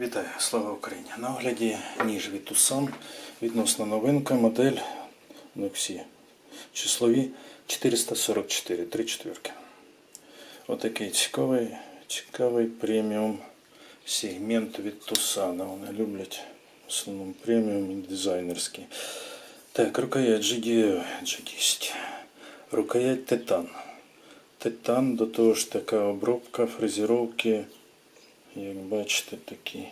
Вітаю, слава Україні! На огляді ніж від Tucson, відносно новинка, модель Noxi. Числові 444, 3 четверки. Отакий цікавий, цікавий преміум сегмент від Tucson. Вони люблять в основному преміум дизайнерський. Так, рукоять GD, G10. Рукоять Титан. Титан, до того ж така обробка, фрезеровки. Як бачите, такі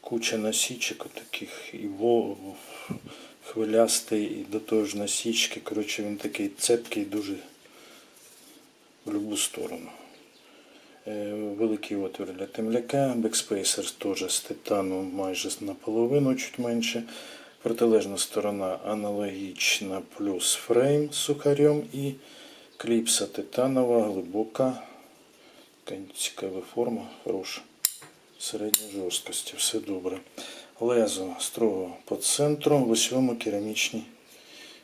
куча насічок таких і хвилястий, і до того ж насічки. Коротше, він такий цепкий дуже в будь-яку сторону. Е, Великий отвір для темляка, бекспейсер теж з титану майже наполовину, чуть менше. Протилежна сторона аналогічна, плюс фрейм з сухарем і кліпса титанова, глибока. Цікава форма, хороша. Середньої жорсткості, все добре. Лезо строго по центру, в усьому керамічні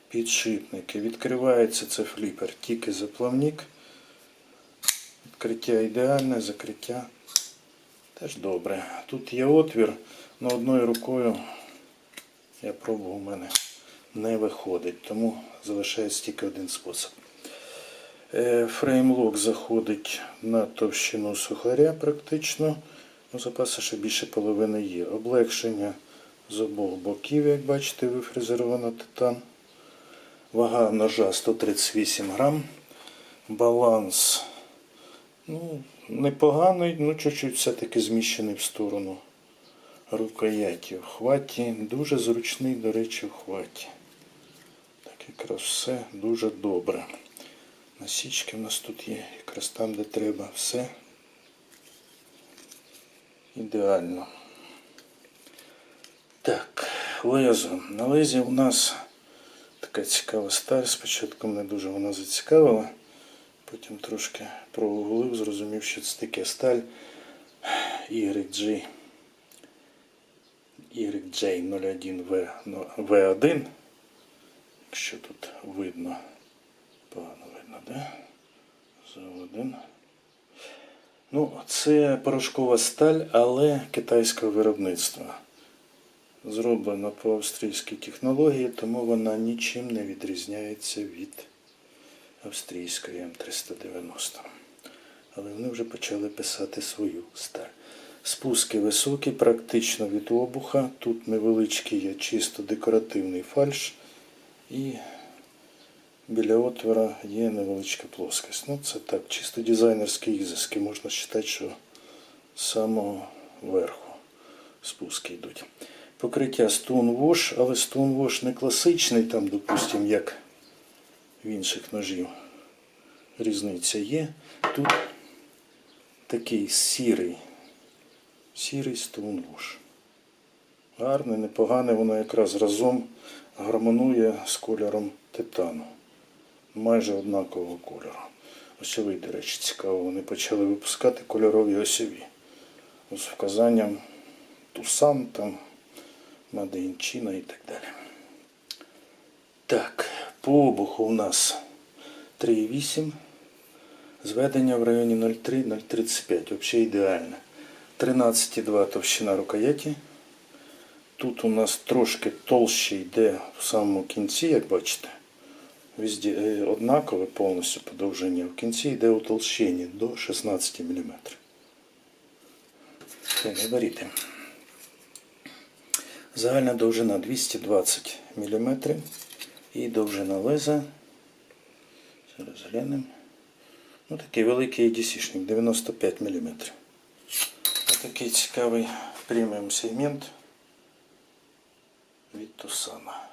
підшипники. Відкривається це фліпер, тільки заплавник. Відкриття ідеальне, закриття теж добре. Тут є отвір, але одною рукою я пробував, у мене не виходить, тому залишається тільки один спосіб. Е, Фреймлок заходить на товщину сухаря практично. Ну, запаси ще більше половини є. Облегшення з обох боків, як бачите, вифрезеровано титан. Вага ножа 138 грам. Баланс ну, непоганий, ну чуть-чуть все-таки зміщений в сторону рукояті. В хваті дуже зручний, до речі, в хваті. Так якраз все дуже добре. Насічки в нас тут є, якраз там, де треба, все ідеально. Так, лезо. На лезі у нас така цікава сталь. Спочатку мене дуже вона зацікавила, потім трошки прогуглив, зрозумів, що це таке сталь YG YJ01V V1. Якщо тут видно, погано видно? За один. Ну, це порошкова сталь, але китайського виробництва. Зроблена по австрійській технології, тому вона нічим не відрізняється від австрійської М390. Але вони вже почали писати свою сталь. Спуски високі, практично від обуха. Тут невеличкий є чисто декоративний фальш. І біля отвора є невеличка плоскость. Ну, це так, чисто дизайнерські ізиски. Можна вважати, що з самого верху спуски йдуть. Покриття Stone Wash, але Stone Wash не класичний, там, допустимо, як в інших ножів. Різниця є. Тут такий сірий, сірий Stone Wash. Гарне, непогане, воно якраз разом гармонує з кольором титану. Майже однакового кольору. Осьовий, до речі, цікаво, вони почали випускати кольорові осьові. З вказанням Тусан, там, Мадейнчина і так далі. Так, по обуху у нас 3,8. Зведення в районі 0,3-0,35. Взагалі ідеально. 13,2 товщина рукояті. Тут у нас трошки толще йде в самому кінці, як бачите. Везде е, однакове повністю подовження. В кінці йде утолщення до 16 мм. Так, габарити. Загальна довжина 220 мм і довжина леза. Зараз глянемо. Ну, такий великий EDC-шник, 95 мм. Такий цікавий преміум сегмент від Тусана.